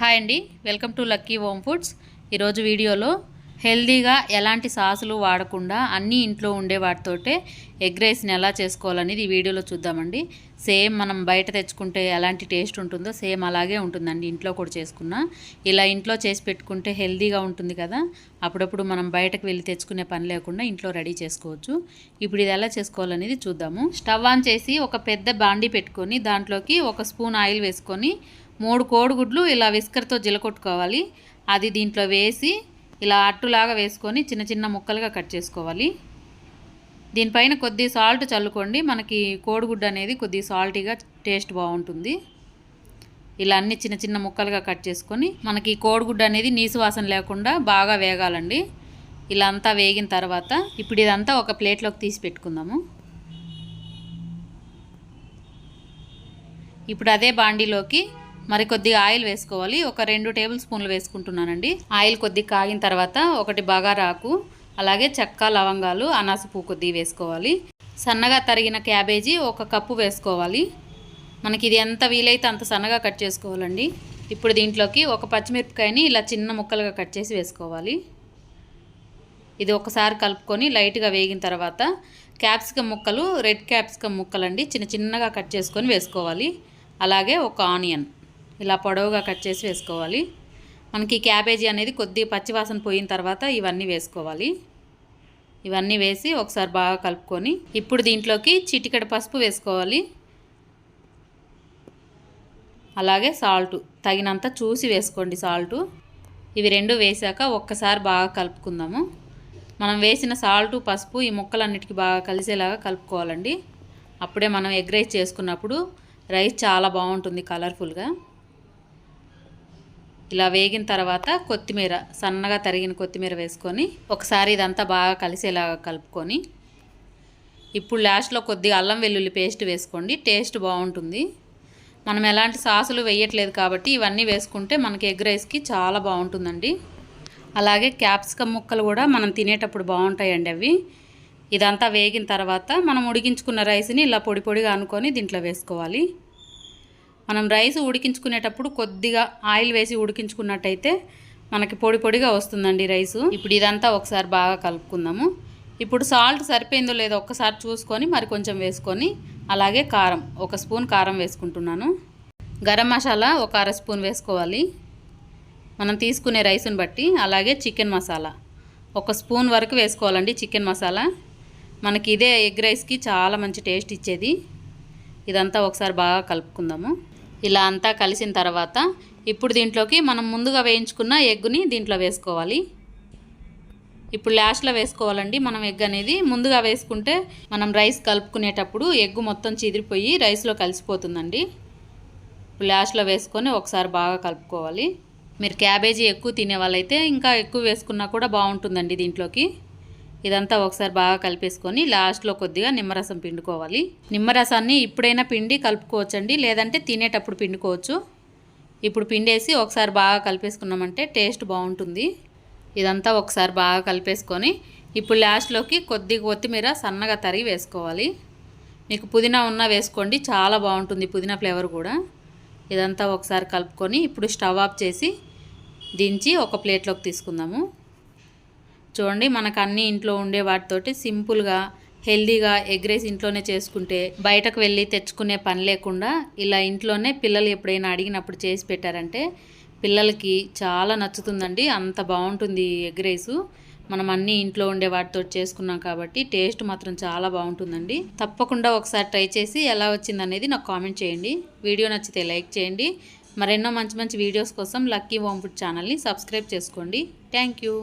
Hi అండి. Welcome to Lucky Home Foods. ఈరోజు వీడియోలో హెల్దీగా ఎలాంటి సాసులు వాడకుండా అన్నీ ఇంట్లో ఉండే వాటితోటే ఎగ్ రైస్ని ఎలా చేసుకోవాలనేది ఈ వీడియోలో చూద్దామండి. సేమ్ మనం బయట తెచ్చుకుంటే ఎలాంటి టేస్ట్ ఉంటుందో సేమ్ అలాగే ఉంటుందండి. ఇంట్లో కూడా చేసుకున్నా. ఇలా ఇంట్లో చేసి పెట్టుకుంటే హెల్దీగా ఉంటుంది కదా. అప్పుడప్పుడు మనం బయటకు వెళ్ళి తెచ్చుకునే పని లేకుండా ఇంట్లో రెడీ చేసుకోవచ్చు. ఇప్పుడు ఇది ఎలా చేసుకోవాలనేది చూద్దాము. స్టవ్ ఆన్ చేసి ఒక పెద్ద బాండి పెట్టుకొని దాంట్లోకి ఒక స్పూన్ ఆయిల్ వేసుకొని మూడు కోడిగుడ్లు ఇలా విస్కర్తో జిలకొట్టుకోవాలి. అది దీంట్లో వేసి ఇలా అట్టులాగా వేసుకొని చిన్న చిన్న ముక్కలుగా కట్ చేసుకోవాలి. దీనిపైన కొద్ది సాల్ట్ చల్లుకోండి. మనకి కోడిగుడ్డు అనేది కొద్ది సాల్టీగా టేస్ట్ బాగుంటుంది. ఇలా అన్ని చిన్న చిన్న ముక్కలుగా కట్ చేసుకొని మనకి కోడిగుడ్డు అనేది నీసు వాసన లేకుండా బాగా వేగాలండి. ఇలా అంతా వేగిన తర్వాత ఇప్పుడు ఇదంతా ఒక ప్లేట్లోకి తీసి పెట్టుకుందాము. ఇప్పుడు అదే బాండీలోకి మరి కొద్దిగా ఆయిల్ వేసుకోవాలి. ఒక రెండు టేబుల్ స్పూన్లు వేసుకుంటున్నానండి. ఆయిల్ కొద్దిగా కాగిన తర్వాత ఒకటి బగారాకు అలాగే చెక్క లవంగాలు అనాస పువ్వు కొద్దిగా వేసుకోవాలి. సన్నగా తరిగిన క్యాబేజీ ఒక కప్పు వేసుకోవాలి. మనకి ఇది ఎంత వీలైతే అంత సన్నగా కట్ చేసుకోవాలండి. ఇప్పుడు దీంట్లోకి ఒక పచ్చిమిరపకాయని ఇలా చిన్న ముక్కలుగా కట్ చేసి వేసుకోవాలి. ఇది ఒకసారి కలుపుకొని లైట్గా వేగిన తర్వాత క్యాప్సికమ్ ముక్కలు రెడ్ క్యాప్సికమ్ ముక్కలండి చిన్న చిన్నగా కట్ చేసుకొని వేసుకోవాలి. అలాగే ఒక ఆనియన్. ఇలా పొడవుగా కట్ చేసి వేసుకోవాలి. మనకి క్యాబేజీ అనేది కొద్ది పచ్చివాసన పోయిన తర్వాత ఇవన్నీ వేసుకోవాలి. ఇవన్నీ వేసి ఒకసారి బాగా కలుపుకొని ఇప్పుడు దీంట్లోకి చిటికెడ పసుపు వేసుకోవాలి. అలాగే సాల్ట్ తగినంత చూసి వేసుకోండి సాల్టు. ఇవి రెండు వేసాక ఒక్కసారి బాగా కలుపుకుందాము. మనం వేసిన సాల్టు పసుపు ఈ ముక్కలన్నిటికీ బాగా కలిసేలాగా కలుపుకోవాలండి. అప్పుడే మనం ఎగ్ రైస్ చేసుకున్నప్పుడు రైస్ చాలా బాగుంటుంది కలర్ఫుల్గా. ఇలా వేగిన తర్వాత కొత్తిమీర సన్నగా తరిగిన కొత్తిమీర వేసుకొని ఒకసారి ఇదంతా బాగా కలిసేలాగా కలుపుకొని ఇప్పుడు లాస్ట్లో కొద్దిగా అల్లం వెల్లుల్లి పేస్ట్ వేసుకోండి టేస్ట్ బాగుంటుంది. మనం ఎలాంటి సాసులు వేయట్లేదు కాబట్టి ఇవన్నీ వేసుకుంటే మనకి ఎగ్ రైస్కి చాలా బాగుంటుందండి. అలాగే క్యాప్సికమ్ ముక్కలు కూడా మనం తినేటప్పుడు బాగుంటాయండి అవి. ఇదంతా వేగిన తర్వాత మనం ఉడికించుకున్న రైస్ని ఇలా పొడి పొడిగా అనుకొని దీంట్లో వేసుకోవాలి. మనం రైస్ ఉడికించుకునేటప్పుడు కొద్దిగా ఆయిల్ వేసి ఉడికించుకున్నట్టయితే మనకి పొడి పొడిగా వస్తుందండి రైసు. ఇప్పుడు ఇదంతా ఒకసారి బాగా కలుపుకుందాము. ఇప్పుడు సాల్ట్ సరిపోయిందో లేదో ఒక్కసారి చూసుకొని మరి కొంచెం వేసుకొని అలాగే కారం ఒక స్పూన్ కారం వేసుకుంటున్నాను. గరం మసాలా ఒక అర స్పూన్ వేసుకోవాలి. మనం తీసుకునే రైస్ని బట్టి అలాగే చికెన్ మసాలా ఒక స్పూన్ వరకు వేసుకోవాలండి చికెన్ మసాలా. మనకి ఇదే ఎగ్ రైస్కి చాలా మంచి టేస్ట్ ఇచ్చేది. ఇదంతా ఒకసారి బాగా కలుపుకుందాము. ఇలా అంతా కలిసిన తర్వాత ఇప్పుడు దీంట్లోకి మనం ముందుగా వేయించుకున్న ఎగ్గుని దీంట్లో వేసుకోవాలి. ఇప్పుడు లాస్ట్లో వేసుకోవాలండి. మనం ఎగ్ అనేది ముందుగా వేసుకుంటే మనం రైస్ కలుపుకునేటప్పుడు ఎగ్గు మొత్తం చిదిరిపోయి రైస్లో కలిసిపోతుందండి. ఇప్పుడు లాస్ట్లో వేసుకొని ఒకసారి బాగా కలుపుకోవాలి. మీరు క్యాబేజీ ఎక్కువ తినే వాళ్ళైతే ఇంకా ఎక్కువ వేసుకున్నా కూడా బాగుంటుందండి దీంట్లోకి. ఇదంతా ఒకసారి బాగా కలిపేసుకొని లాస్ట్లో కొద్దిగా నిమ్మరసం పిండుకోవాలి. నిమ్మరసాన్ని ఇప్పుడైనా పిండి కలుపుకోవచ్చండి లేదంటే తినేటప్పుడు పిండుకోవచ్చు. ఇప్పుడు పిండేసి ఒకసారి బాగా కలిపేసుకున్నామంటే టేస్ట్ బాగుంటుంది. ఇదంతా ఒకసారి బాగా కలిపేసుకొని ఇప్పుడు లాస్ట్లోకి కొద్ది కొత్తిమీర సన్నగా తరిగి వేసుకోవాలి. మీకు పుదీనా ఉన్నా వేసుకోండి చాలా బాగుంటుంది పుదీనా ఫ్లేవర్ కూడా. ఇదంతా ఒకసారి కలుపుకొని ఇప్పుడు స్టవ్ ఆఫ్ చేసి దించి ఒక ప్లేట్లోకి తీసుకుందాము. చూడండి మనకు అన్ని ఇంట్లో ఉండే వాటితోటి సింపుల్గా హెల్దీగా ఎగ్ రైస్ ఇంట్లోనే చేసుకుంటే బయటకు వెళ్ళి తెచ్చుకునే పని లేకుండా ఇలా ఇంట్లోనే పిల్లలు ఎప్పుడైనా అడిగినప్పుడు చేసి పెట్టారంటే పిల్లలకి చాలా నచ్చుతుందండి. అంత బాగుంటుంది ఎగ్ రైసు. మనం అన్నీ ఇంట్లో ఉండే వాటితో చేసుకున్నాం కాబట్టి టేస్ట్ మాత్రం చాలా బాగుంటుందండి. తప్పకుండా ఒకసారి ట్రై చేసి ఎలా వచ్చిందనేది నాకు కామెంట్ చేయండి. వీడియో నచ్చితే లైక్ చేయండి. మరెన్నో మంచి మంచి వీడియోస్ కోసం లక్కీ హోమ్ ఫుడ్ ఛానల్ని సబ్స్క్రైబ్ చేసుకోండి. Thank you.